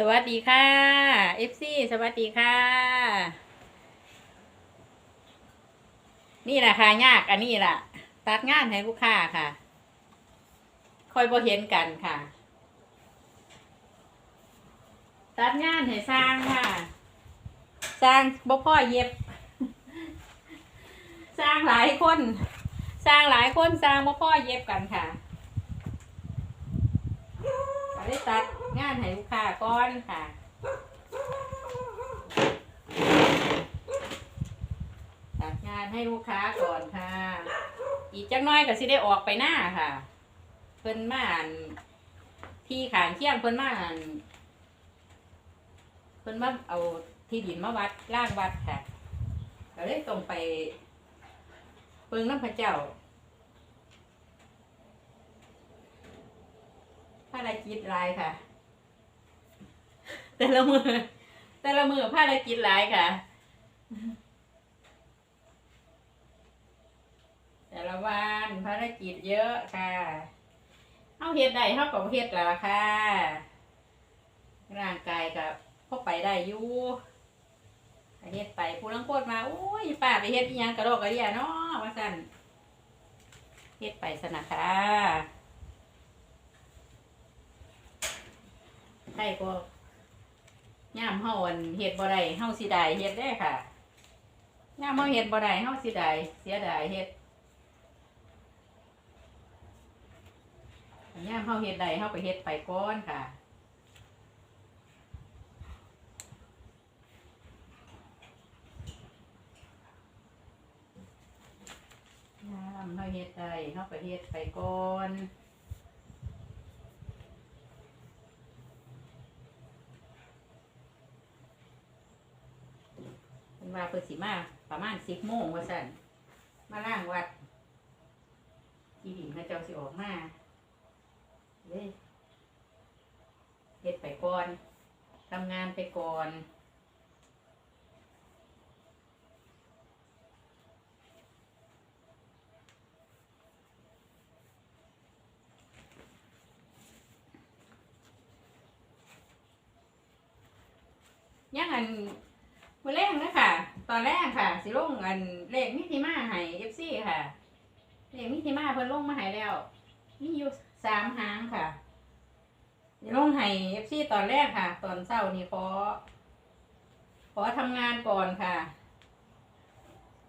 สวัสดีค่ะ FC สวัสดีค่ะ นี่แหละค่ะยากอันนี้ล่ะ ตัดงานให้ลูกค้าค่ะ คอยบ่เห็นกันค่ะ ตัดงานให้สร้างค่ะ สร้างบ่พ่อเย็บ สร้างหลายคน สร้างหลายคนสร้างบ่พ่อเย็บกันค่ะ ได้ตัดงานให้ลูกค้าก่อนค่ะตัดงานให้ลูกค้าก่อนค่ะ อีกจักหน้อยก็สิได้ออกไปหน้าค่ะ เพิ่นมาอนที่ขางเคียงเพิ่นมาอนเพิ่นมาเอาที่ดินมาวัดล่างวัดค่ะก็เลยตรงไปเปิงน้ำพระเจ้าารกิจหลายค่ะ แต่ละมือแต่ละมือภารกิจหลายค่ะ แต่ละวันภารกิจเยอะค่ะเอาเฮ็ดได้เท่ากับเฮ็ดแล้วล่ะค่ะ ร่างกายกับพอไปได้อยู่เฮ็ดไปผู้ลังโคตรมาโอ้ยป้าไปเฮ็ดอีหยังกระโดดกระเดียเนาะว่าสั่นเฮ็ดไปสนะค่ะ ใช่ก็ย่ามเฮาอันเฮ็ดบ่ได้เฮาสิได้เฮ็ดได้ค่ะย่ามเฮาเฮ็ดบ่ได้เฮาสิได้เสียดายเฮ็ดย่ามเฮาเฮ็ดได้เฮาไปเฮ็ดไปก่อนค่ะย่ามเฮาเฮ็ดได้เฮาไปเฮ็ดไปก่อน เป็น ว่าเปิดสีมาประมาณสิบโมงว่าสั่นมาล่างวัดที่ดินพระเจ้าสิออกมาเลยเฮ็ดไปก่อนทำงานไปก่อนยังอันมือแรกนะค่ะ ตอนแรกค่ะ สิลงอันเลขมิติมาให้เอฟซีค่ะ เลขมิติมาเพิ่นลงมาให้แล้วมีอยู่สามหางค่ะสิลงให้เอฟซีตอนแรกค่ะ ตอนเช้านี่ขอ ขอทำงานก่อนค่ะ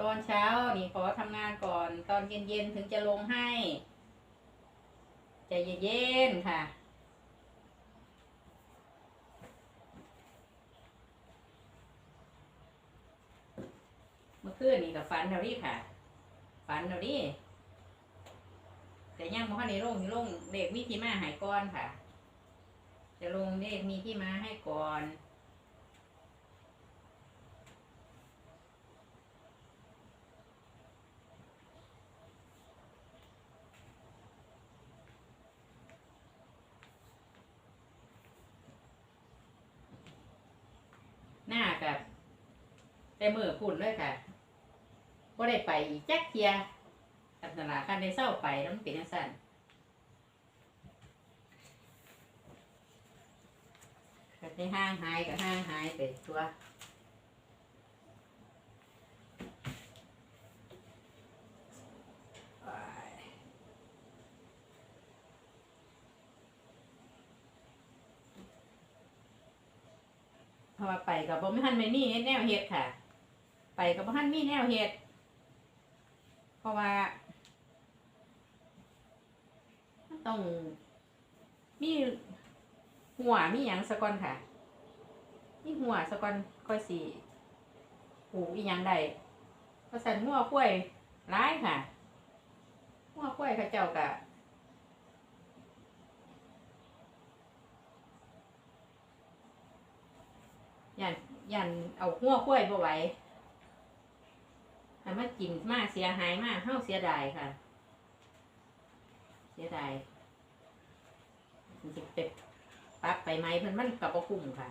ตอนเช้านี่ขอทำงานก่อน ตอนเย็นๆถึงจะลงให้ใจเย็นๆค่ะ มื่อคืนนี่กับฝันเท่านี้ค่ะฝันเท่านี้แต่ยังบ่ทันได้ลงที่ลงเลขมีที่มาหายก่อนค่ะ จะลงเลขมีที่มาให้ก่อนหน้ากับแต่มือพุ่นเลยค่ะ ก็ได้ไปอีกจักเทียอัตนาคันได้เศร้าไปแล้วมันเป็นจังซั่นก็ได้ห้างหายกับห้างหายไปตัวอ้ยเพราะว่าไปกับบ่มีทันไม่มีแนวเฮ็ดค่ะ ไปกับบ่ทันมีแนวเฮ็ด เพราะว่าต้อง มีหัวมีหยังสะก่อนค่ะ มีหัวสะก่อนค่อยสิปลูอีหยังได้เพราะสันหัวกล้วยร้ายค่ะ หัวกล้วยเขาเจ้ากะยันยันเอาหัวกล้วยบ่ไหว ถ้ามากินมากเสียหายมากเฮาเสียดายค่ะ เสียดายมันจะเป็ดปักไปไหมเพิ่นมันกับบ่คุ้มค่ะ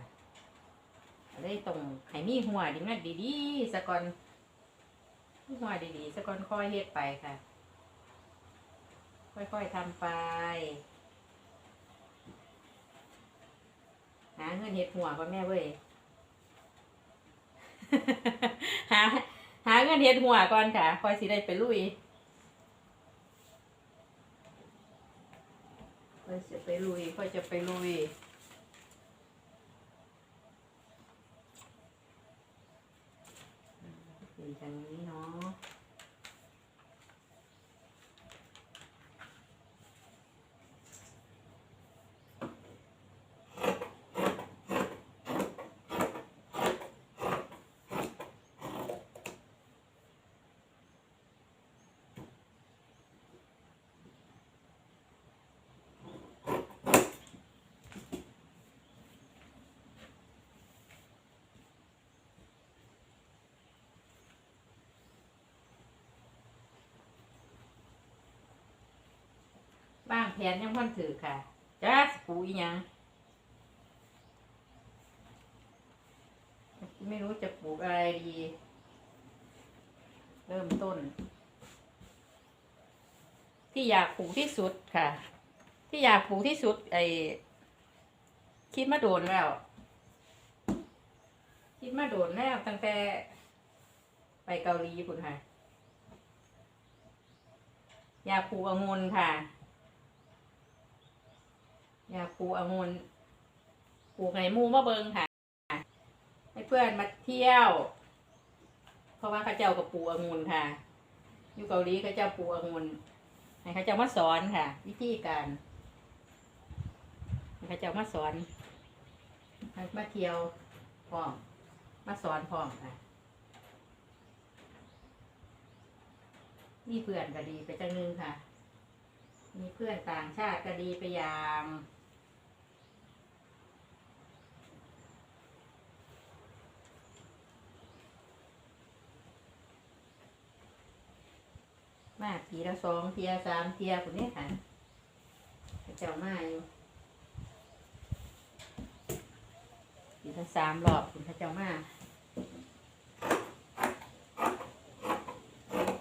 เลยต้องให้มีหัวดีมันดีๆสะก่อนหัวดีๆสะก่อนค่อยเฮ็ดไปค่ะ ค่อยๆทำไปหาเงินเฮ็ดหัวก่อแม่เว้ยหา เงินเฮ็ดหัวก่อนค่ะคอยสิได้ไปลุยคอยจะไปลุยคอยจะไปลุยเป็นทางนี้เนาะ แผนยังพันถือค่ะจ้าสปูอีหยังไม่รู้จะปลูกอะไรดี เริ่มต้น ที่อยากปลูกที่สุดค่ะ ที่อยากปลูกที่สุด ไอ้คิดมาโดนแล้ว คิดมาโดนแล้วตั้งแต่ ไปเกาหลีคุณค่ะ อยากปลูกองุ่นค่ะ ยากปลูกองุ่นปลูกไห้หมูมาเบิงค่ะ ให้เพื่อนมาเที่ยว เพราะว่าข้าเจ้ากับปลูกองุ่นค่ะ อยู่เกาหลีข้าเจ้าปลูกองุ่นให้ข้าเจ้ามาสอนค่ะ วิธีการข้าเจ้ามาสอนมาเที่ยวพร้อมมาสอนพร้อมค่ะนี่เพื่อนก็ดีไปจังนึงค่ะ มีเพื่อนต่างชาติก็ดีไปอย่าง มาทีละสองเทียสามเทียคนนี้ค่ะพระเจ้ามาอยู่ทีละสามรอบคุณพระเจ้ามา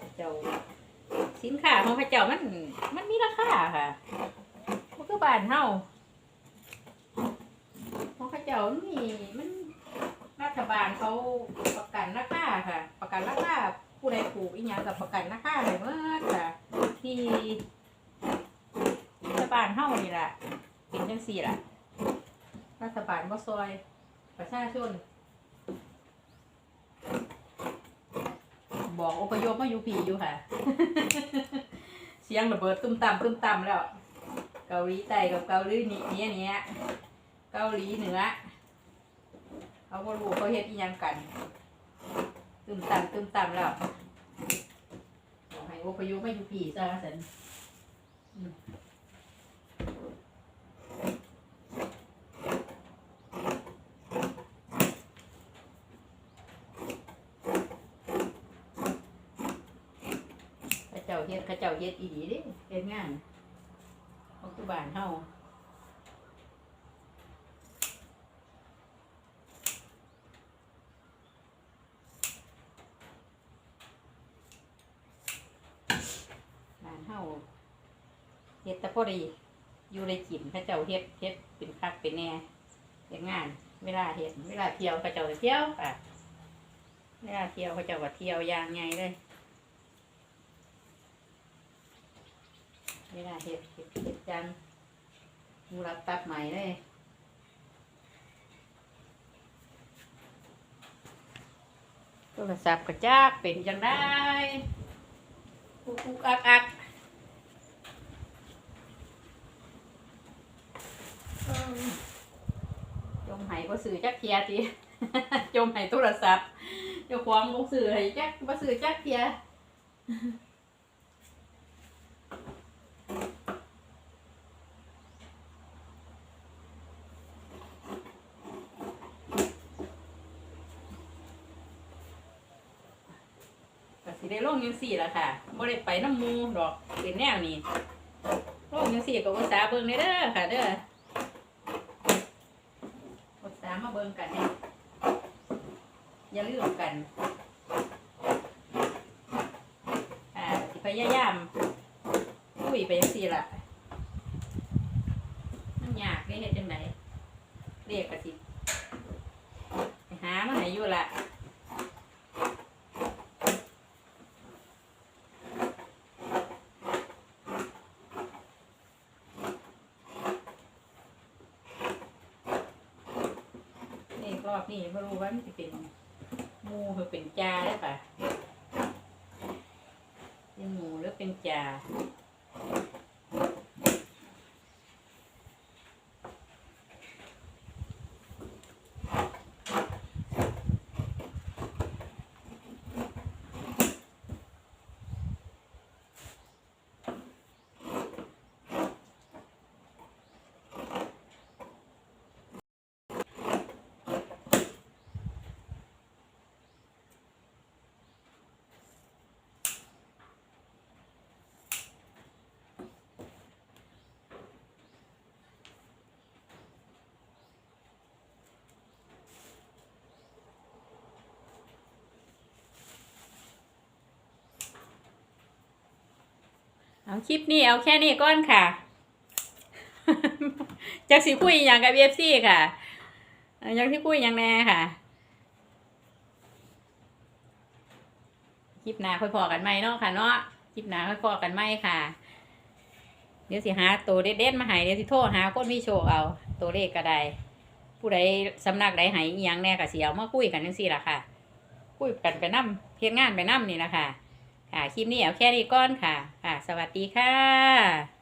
พระเจ้าสินค้าของพระเจ้ามัน คาค่ะมันก็บานเฮาของพระเจ้ามันมีมันรัฐบาลเขาประกันราคาค่ะ ประกันราคาผู้ใดปลูกอีหยังกับประกันราคาเลยเมื่อค่ะ ที่รัฐบาลเฮานี่แหละเป็นจังสี่ล่ะ รัฐบาลบ่ซอย ประชาชน บอกอพยพมาอยู่ผีอยู่ค่ะ สียงระเบิดตุ้มต่ำตุ้มต่ำแล้ว เกาหลีใต้กับเกาหลีนี่เนี้ยเนี้ยเกาหลีเหนือเขาบ่รู้เขาเฮ็ดอีหยังกันตุ้มต่ำตุ้มต่ำแล้วให้อพยพมาอยู่ผีซะสันอืมเข้าเจ้าเฮ็ดเข้าเจ้าเฮ็ดอีหลีเด้เฮ็ดงานของตุบ้านเฮาบ้านเฮาเฮ็ดแต่พอดีอยู่ในกินเข้าเจ้าเฮ็ดเฮ็ดเป็นคักเป็นแน่เฮ็ดงาน เวลาเฮ็ดเวลาเที่ยวเข้าเจ้าก็เที่ยวค่ะเวลาเที่ยวเข้าเจ้าก็เที่ยวอย่างไงเลย เวลาเฮ็ดเฮ็ดเฮ็ดจังมูรับตับใหม่เลยโทรศัพท์กระจากเป็นจังได้กุกกุกอักอักเอิ่มจมหายก็สื่อจักเทียทีจมหายโทรศัพท์เจ้าของบ่สื่อให้จักบ่สื่อจักเทีย สิได้ลงยังสี่ละค่ะบ่ได้ไปน้ำมูดอกเป็นแนวนี้ลงยังสี่ก็อุตสาเบิ่งเด้อค่ะเด้ออุตสามาเบิ่งกันเนี่ยอย่าลืมกันอ่าสิพยายามคุยไปยังสี่ละมันยากได้เฮ็ดจังไดเลเลขกระสิไปหามาให้อยู่ละเลข รอบนี้ไม่รู้ว่ามันจะเป็นหมูหรือเป็นจาได้ปะเป็นหมูหรือเป็นจา เอาคลิปนี้เอาแค่นี้ก่อนค่ะจากสิคุยอย่างกับเอฟซีค่ะอาอยังที่คุยอย่างแน่ค่ะ คลิปหน้าค่อยพอกันไหมเนาะค่ะเนาะคลิปหน้าค่อยพอกันไหมค่ะ เดี๋ยวสิหาตัวเด็ดๆมาให้เดี๋ยวสิโทรหาคนมีโชคเอา ตัวเลขก็ได้ผู้ใดสำนักใดให้อีหยังแน่ก็สิเอามาคุยกันจังซี่ล่ะค่ะ คุยกันไปนำเฮ็ดงานไปนำนี่ล่ะคะ ค่ะคลิปนี้เอาแค่นี้ก่อนค่ะ ค่ะ สวัสดีค่ะ